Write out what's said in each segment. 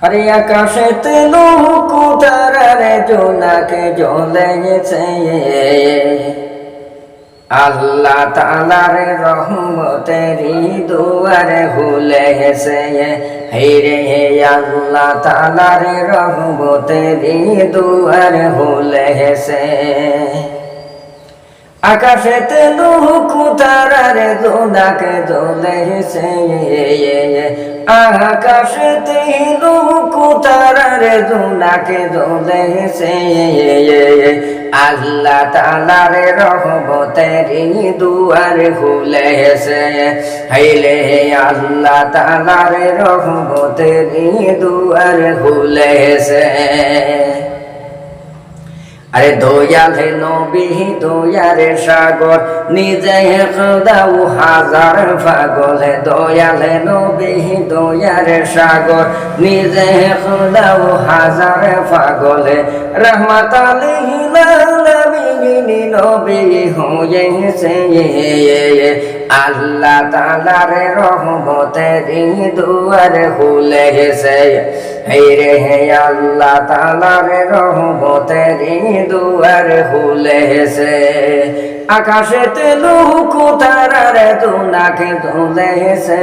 আরে আকাশেতে নৌকু তারারে জোনাকে জ্বলে গেছে আল্লাহ তালার রহমতেরি দুয়ারে হুলে গেছে হেরে হে আল্লাহ তালার রহমতেরি দুয়ারে হুলে গেছে আকাশেতে নৌকু তারারে জোনাকে জ্বলে গেছে আকাশেতে নৌকু তারারে জোনাকে জ্বলে গেছে আল্লাহ তালারে রহমতেরি দুয়ারে খুলে গেছে হাইলে আল্লাহ তালারে রহমতেরি দুয়ারে খুলে গেছে আরে দয়ালে নবী দয়ারে সাগর, নিজে খোদাও হাজার পাগল। হে দয়াল হে নবী দয়ারে সাগর, নিজে খোদাও হাজার পাগল। হে রহমত আলাইহি নবী হয়েছে আল্লাহ তালার রহমতের দুয়ার খুলে গেছে। হে আল্লাহ তালার রহমতের দুয়ার খুলে গেছে। আকাশেতে লুকু তারার দুনাকে ধুলেছে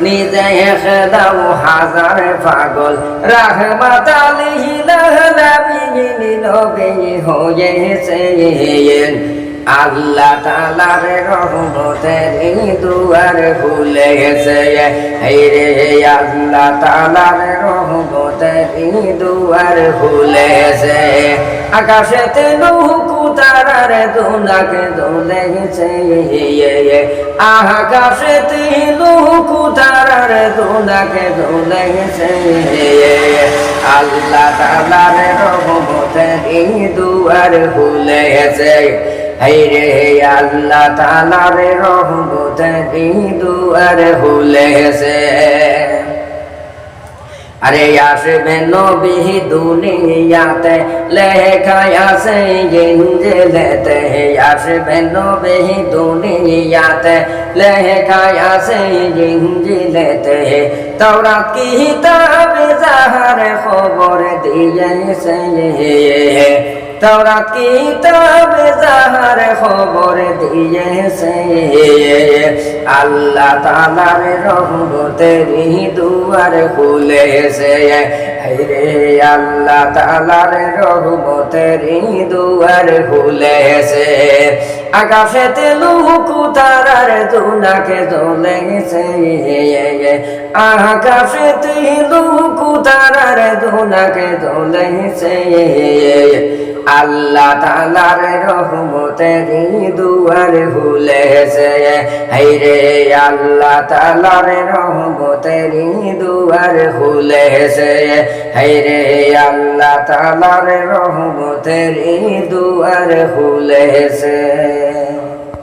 নিজে খেদাও হাজার পাগল। রাহমাত আলিহি নবী নবী হয়েছে। আল্লাহ তালার রহমতের দুয়ার খুলে গেছে রে আল্লাহ তালার রহমতের দুয়ার খুলে গেছে আকাশেতে নৌকু তারার দোনাকে দোলে গেছে আকাশেতে নৌকু তারার দোনাকে দোলে গেছে আল্লাহ তালার রহমতের দুয়ার খুলে গেছে। হাইরে আল্লাহ তালার রহমতের দুয়ার খুলেছে আরে আসবে নবী দুনিয়াতে, লেখায় আছে হে আসবে নবী দুনিয়াতে, লেখায় আছে ইঞ্জিলেতে। তোরা কি তবে খবর দিয়েছে? তোরা কি তবে যাহার খবর দিয়েছে। আল্লাহ তালার রহমতের দুয়ার খুলেছে। রে আল্লাহ তালার রহমতের দুয়ার খুলেছে। আকাশেতে লুকু তারার জোনাকে জ্বলেছে। আকাশেতে লুকু তারার জোনাকে জ্বলেছে। আল্লাহ তালার রহমতের দুয়ার খুলেছে। হাইরে আল্লাহ তালার রহমতের দুয়ার খুলেছে। হাইরে আল্লাহ তালার রহমতের দুয়ার খুলেছে।